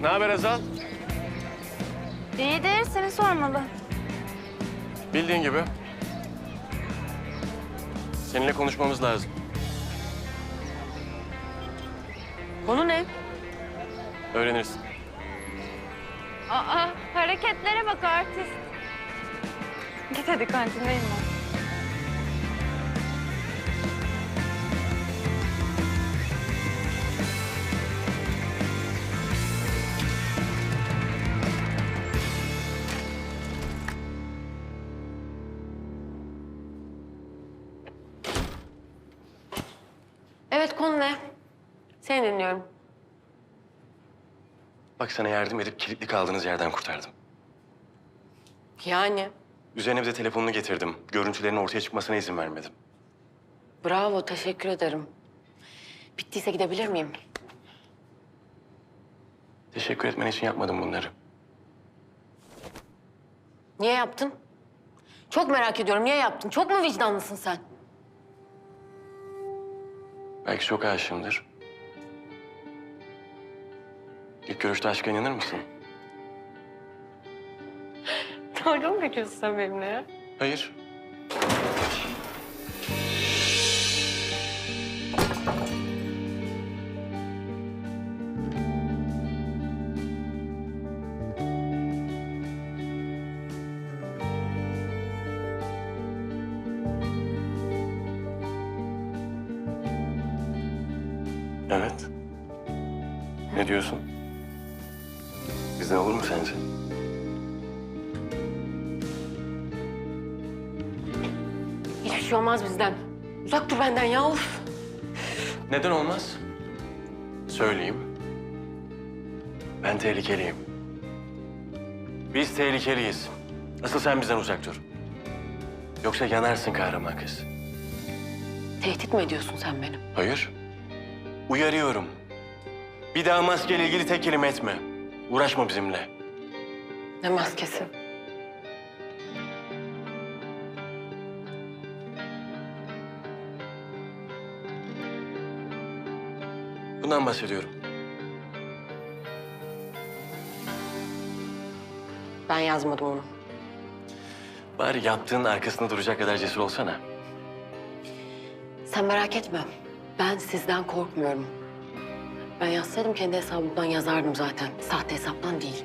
Ne haber Azal? İyidir, seni sormalı. Bildiğin gibi. Seninle konuşmamız lazım. Konu ne? Öğrenirsin. Aa, hareketlere bak artist. Git hadi kantindeyim ben. Evet konu ne? Seni dinliyorum. Bak sana yardım edip kilitli kaldığınız yerden kurtardım. Yani Üzerine bir de telefonunu getirdim. Görüntülerin ortaya çıkmasına izin vermedim. bravo teşekkür ederim. Bittiyse gidebilir miyim? Teşekkür etmen için yapmadım bunları. Niye yaptın? Çok merak ediyorum niye yaptın? Çok mu vicdanlısın sen? Belki çok aşığımdır. İlk görüşte aşka inanır mısın? Dalga mı geçiyorsun sen benimle ya? Hayır. Evet. Ne diyorsun? Bizden olur mu sence? Hiçbir şey olmaz bizden. Uzak dur benden ya uf. Neden olmaz? Söyleyeyim. Ben tehlikeliyim. Biz tehlikeliyiz. Asıl sen bizden uzak dur. Yoksa yanarsın kahraman kız. Tehdit mi ediyorsun sen benim? Hayır. Uyarıyorum. Bir daha maskeyle ilgili tek kelime etme. Uğraşma bizimle. Ne maskesi? Bundan bahsediyorum. Ben yazmadım onu. Bari yaptığın arkasında duracak kadar cesur olsana. Sen merak etme. Ben sizden korkmuyorum. Ben yazsaydım kendi hesabımdan yazardım zaten. Sahte hesaptan değil.